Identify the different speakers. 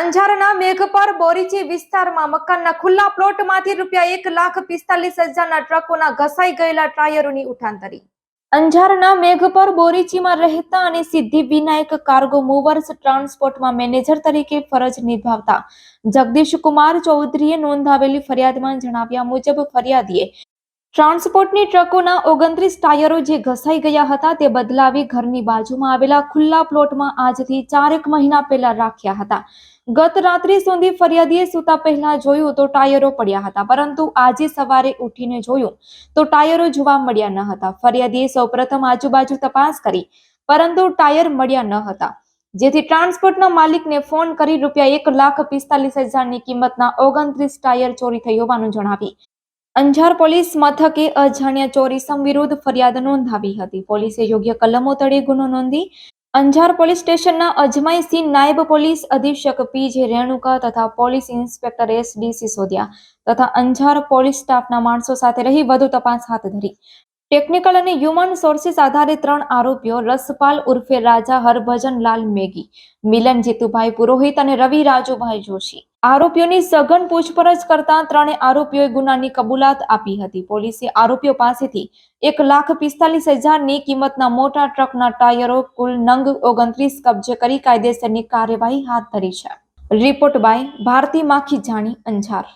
Speaker 1: અંજારના મેઘપર બોરીચી વિસ્તારમાં મકાનના ખુલ્લા પ્લોટમાંથી રૂપિયા એક લાખ પિસ્તાલીસ હજારના ટ્રકોના ઘસાઈ ગયેલા ટાયરોની ઉઠાંતરી. અંજારના મેઘપર બોરીચીમાં રહેતા અને સિદ્ધિ વિનાયક કાર્ગો મૂવર્સ ટ્રાન્સપોર્ટમાં મેનેજર તરીકે ફરજ નિભાવતા. જગદીશ કુમાર ચૌધરીએ નોંધાવેલી ફરિયાદમાં જણાવ્યા મુજબ ફરિયાદીએ ટ્રાન્સપોર્ટની ટ્રકોના ઓગણત્રીસ ટાયરો જે ઘસાઈ ગયા હતા તે બદલાવી ઘરની બાજુમાં આવેલા ખુલ્લા પ્લોટમાં આજથી ચારેક મહિના પહેલા રાખ્યા હતા. ગત રાત્રિ સુધી ફરિયાદીએ સૂતા પહેલા જોયું તો ટાયરો પડ્યા હતા, પરંતુ આજે સવારે ઉઠીને જોયું તો ટાયરો જોવા મળ્યા ન હતા. ફરિયાદીએ સૌપ્રથમ આજુબાજુ તપાસ કરી, પરંતુ ટાયર મળ્યા ન હતા. જેથી ટ્રાન્સપોર્ટના માલિકને ફોન કરી રૂપિયા એક લાખ પિસ્તાલીસ હજારની કિંમતના ઓગણત્રીસ ટાયર ચોરી થઈ હોવાનું જણાવી અંજાર પોલીસ મથકે અજાણ્યા ચોરીસમ વિરુદ્ધ ફરિયાદ નોંધાવી હતી. પોલીસે યોગ્ય કલમો તળે ગુનો નોંધી અંજાર પોલીસ સ્ટેશનના અજમાઈ સિંહ નાયબ પોલીસ અધિક્ષક પી જે રેણુકા તથા police inspector S D C Sisodiya તથા અંજાર પોલીસ સ્ટાફના માણસો સાથે રહી વધુ તપાસ હાથ ધરી. ટેકનિકલ અને હ્યુમન સોર્સિસ આધારે ત્રણ આરોપીઓ રસપાલ ઉર્ફે રાજા હરભજન લાલ મેગી મિલન જીતુભાઈ પુરોહિત અને રવિ રાજુભાઈ જોશી. આરોપીઓની સઘન પૂછપરછ કરતા ત્રણે આરોપીઓએ ગુનાની કબૂલાત આપી હતી. પોલીસે આરોપીઓ પાસેથી એક લાખ પિસ્તાલીસ હજારની કિંમતના મોટા ટ્રકના ટાયરો, કુલ નંગ ઓગણત્રીસ કબજે કરી કાયદેસરની કાર્યવાહી હાથ ધરી છે. રિપોર્ટ બાય ભારતી માખી જાણી અંજાર.